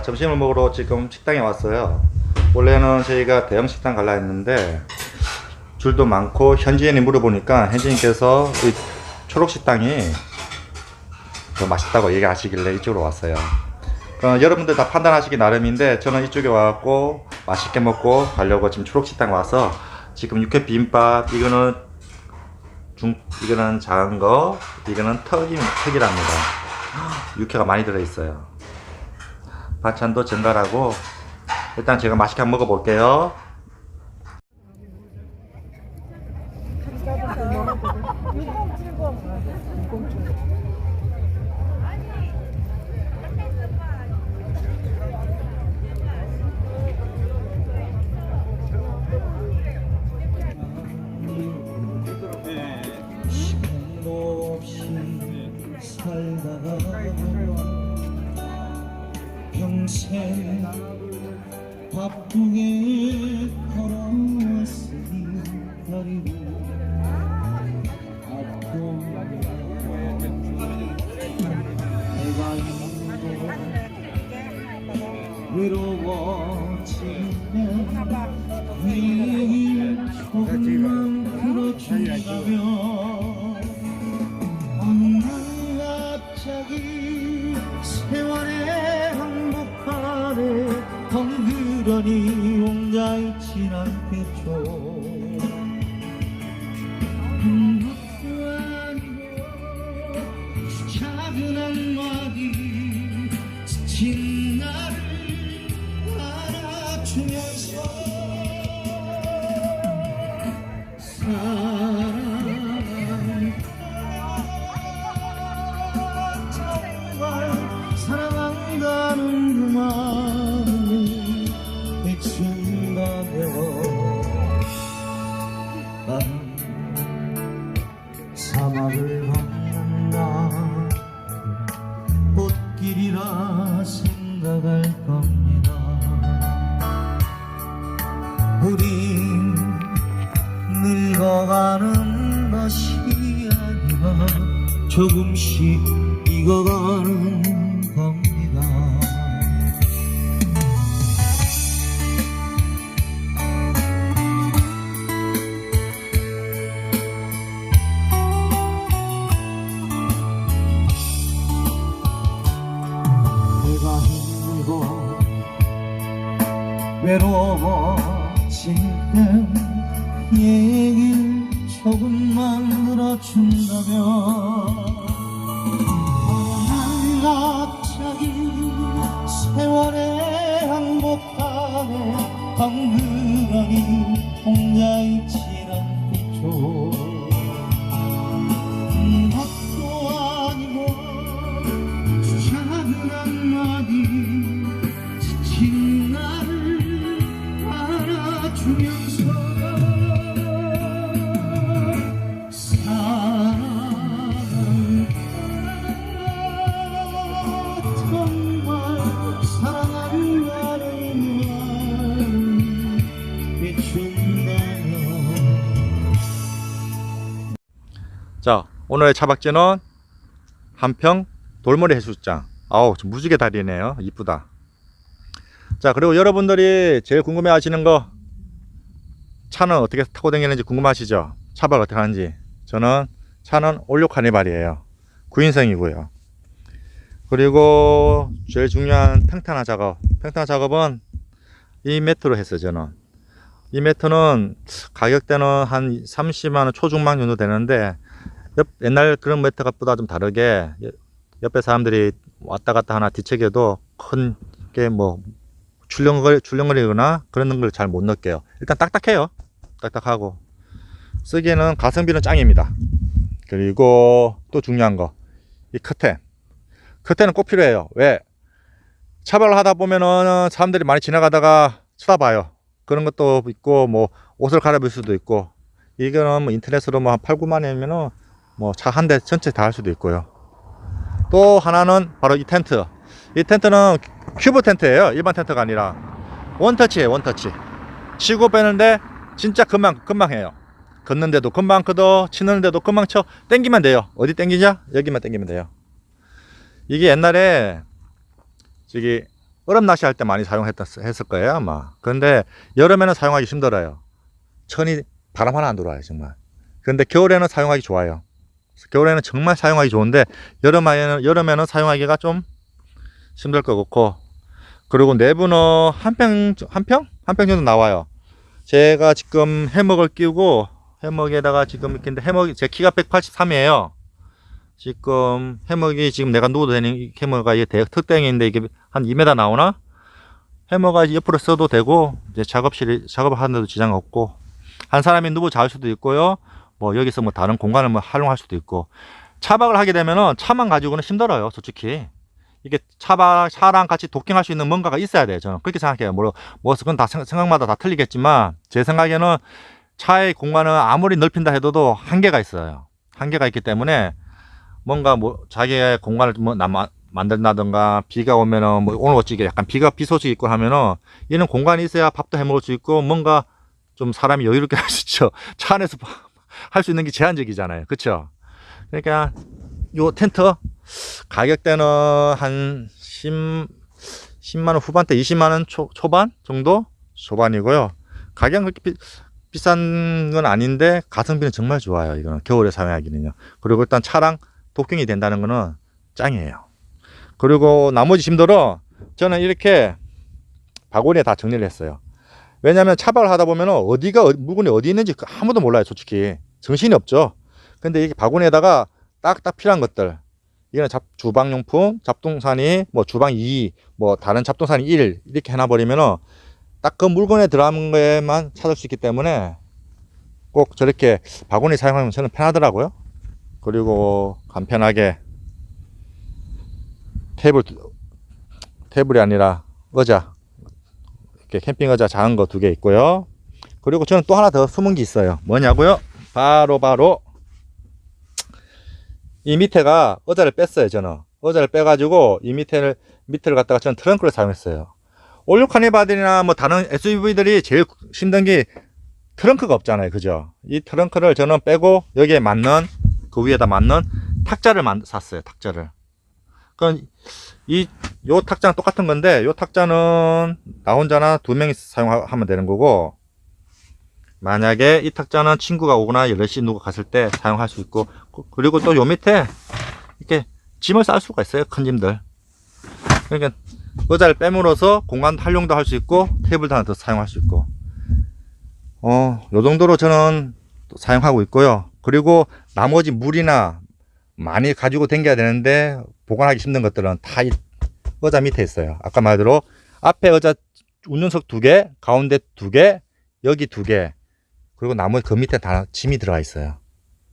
자, 점심을 먹으러 지금 식당에 왔어요. 원래는 저희가 대형 식당 갈라 했는데 줄도 많고 현지인이 물어보니까 현지인께서 이 초록 식당이 더 맛있다고 얘기하시길래 이쪽으로 왔어요. 어, 여러분들 다 판단하시기 나름인데 저는 이쪽에 와갖고 맛있게 먹고 가려고 지금 초록 식당 와서 지금 육회 비빔밥 이거는 중 이거는 작은 거 이거는 턱이 턱이랍니다. 육회가 많이 들어 있어요. 반찬도 정갈하고 일단 제가 맛있게 한번 먹어볼게요. 덩그러니 혼자 있진 않겠죠 땐 얘길 조금만 들어준다면 오늘의 차박지는 한평 돌머리 해수장. 아우, 좀 무지개 다리네요. 이쁘다. 자, 그리고 여러분들이 제일 궁금해 하시는 거 차는 어떻게 타고 다니는지 궁금하시죠? 차박 어떻게 하는지. 저는 차는 올류 카니발이에요. 9인승이고요. 그리고 제일 중요한 평탄화 작업. 평탄화 작업은 이 매트로 했어요, 저는. 이 매트는 가격대는 한 30만원 초중반 정도 되는데 옆, 옛날 그런 매트보다 좀 다르게 여- 옆에 사람들이 왔다 갔다 하나 뒤척여도 큰 게 뭐 출렁거리, 출렁거리거나 그런 걸 잘 못 느껴요. 일단 딱딱해요. 딱딱하고 쓰기에는 가성비는 짱입니다. 그리고 또 중요한 거 이 커튼 커튼은 꼭 필요해요. 왜? 차박을 하다 보면은 사람들이 많이 지나가다가 쳐다봐요. 그런 것도 있고 뭐 옷을 갈아입을 수도 있고 이거는 뭐 인터넷으로 뭐 한 8, 9만 원이면은 뭐 차 한 대 전체 다 할 수도 있고요. 또 하나는 바로 이 텐트. 이 텐트는 큐브 텐트예요. 일반 텐트가 아니라 원터치예요. 원터치. 치고 빼는데 진짜 금방 금방 해요. 걷는데도 금방 걷어, 치는데도 금방 쳐. 땡기면 돼요. 어디 땡기냐? 여기만 땡기면 돼요. 이게 옛날에 저기 얼음 낚시 할 때 많이 사용했던 했을 거예요 아마. 그런데 여름에는 사용하기 힘들어요. 천이 바람 하나 안 들어와요 정말. 그런데 겨울에는 사용하기 좋아요. 겨울에는 정말 사용하기 좋은데 여름에는 여름에는 사용하기가 좀 힘들 것 같고 그리고 내부는 한평 한 평? 한평 정도 나와요. 제가 지금 해먹을 끼우고 해먹에다가 지금 이렇게 해먹이 제 키가 183이에요. 지금 해먹이 지금 내가 누워도 되는 이 해먹가 이게 대 특땡인데 이게 한 2m 나오나? 해먹가 옆으로 써도 되고 이제 작업실 작업을 하는데도 지장 없고 한 사람이 누워 잘 수도 있고요. 뭐 여기서 뭐 다른 공간을 뭐 활용할 수도 있고 차박을 하게 되면은 차만 가지고는 힘들어요, 솔직히. 이게 차박 차랑 같이 도킹할 수 있는 뭔가가 있어야 돼요. 저는 그렇게 생각해요. 뭐, 뭐 그건 다 생- 생각마다 다 틀리겠지만 제 생각에는 차의 공간은 아무리 넓힌다 해도 한계가 있어요. 한계가 있기 때문에 뭔가 뭐 자기의 공간을 뭐 나- 마- 만든다든가 비가 오면은 뭐 오늘 어찌게 약간 비가 비 소식 있고 하면은 이런 공간이 있어야 밥도 해 먹을 수 있고 뭔가 좀 사람이 여유롭게 할 수 있죠. 차 안에서 할 수 있는 게 제한적이잖아요. 그렇죠? 그러니까 요 텐트 가격대는 한 10, 10만 원 후반대 20만 원 초, 초반 정도 초반이고요. 가격은 그렇게 비, 비싼 건 아닌데 가성비는 정말 좋아요. 이거는 겨울에 사용하기는요. 그리고 일단 차랑 도킹이 된다는 거는 짱이에요. 그리고 나머지 짐들은 저는 이렇게 바구니에 다 정리를 했어요. 왜냐하면 차박을 하다 보면 어디가 어- 물건이 어디 있는지 그 아무도 몰라요, 솔직히 정신이 없죠. 근데 이게 바구니에다가 딱딱 필요한 것들 이거는 잡, 주방용품, 잡동사니, 뭐 주방 2, 뭐 다른 잡동사니 1 이렇게 해놔버리면은 딱 그 물건에 들어간 거에만 찾을 수 있기 때문에 꼭 저렇게 바구니 사용하면 저는 편하더라고요. 그리고 간편하게 테이블 테이블이 아니라 의자 이렇게 캠핑 의자 작은 거 두 개 있고요. 그리고 저는 또 하나 더 숨은 게 있어요. 뭐냐고요? 바로 바로 이 밑에가 의자를 뺐어요. 저는 의자를 빼가지고 이 밑에를 밑에를 갖다가 저는 트렁크를 사용했어요. 올류 카니바들이나 뭐 다른 SUV들이 제일 힘든 게 트렁크가 없잖아요. 그죠? 이 트렁크를 저는 빼고 여기에 맞는 그 위에다 맞는 탁자를 만, 샀어요. 탁자를. 그럼 이, 요 탁자는 똑같은 건데, 요 탁자는 나 혼자나 두 명이 사용하면 되는 거고, 만약에 이 탁자는 친구가 오거나 여럿이 누가 갔을 때 사용할 수 있고, 그- 그리고 또 요 밑에 이렇게 짐을 쌀 수가 있어요. 큰 짐들. 그러니까 의자를 빼물어서 공간 활용도 할 수 있고, 테이블도 하나 더 사용할 수 있고, 어, 요 정도로 저는 또 사용하고 있고요. 그리고 나머지 물이나 많이 가지고 댕겨야 되는데 보관하기 힘든 것들은 다이 의자 밑에 있어요. 아까 말대로 앞에 의자 운전석 두 개, 가운데 두 개, 여기 두 개, 그리고 나머지 그 밑에 다 짐이 들어가 있어요.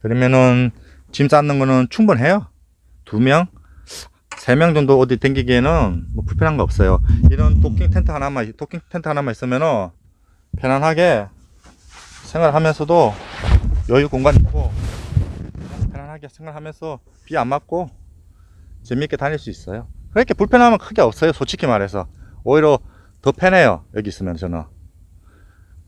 그러면은 짐 쌓는 거는 충분해요. 두 명, 세 명 정도 어디 댕기기에는 뭐 불편한 거 없어요. 이런 도킹 텐트 하나만, 도킹 텐트 하나만 있으면은 편안하게 생활하면서도 여유 공간 있고 편안하게 생활하면서 비 안 맞고 재미있게 다닐 수 있어요. 그렇게 불편함은 크게 없어요. 솔직히 말해서 오히려 더 편해요. 여기 있으면 저는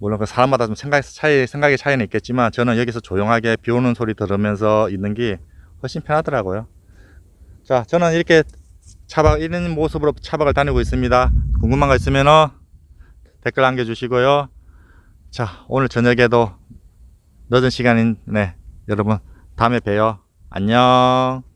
물론 그 사람마다 좀 생각 차이 생각의 차이는 있겠지만 저는 여기서 조용하게 비 오는 소리 들으면서 있는 게 훨씬 편하더라고요. 자, 저는 이렇게 차박 이런 모습으로 차박을 다니고 있습니다. 궁금한 거 있으면은 댓글 남겨주시고요. 자, 오늘 저녁에도 늦은 시간인데 여러분 다음에 봬요. 안녕.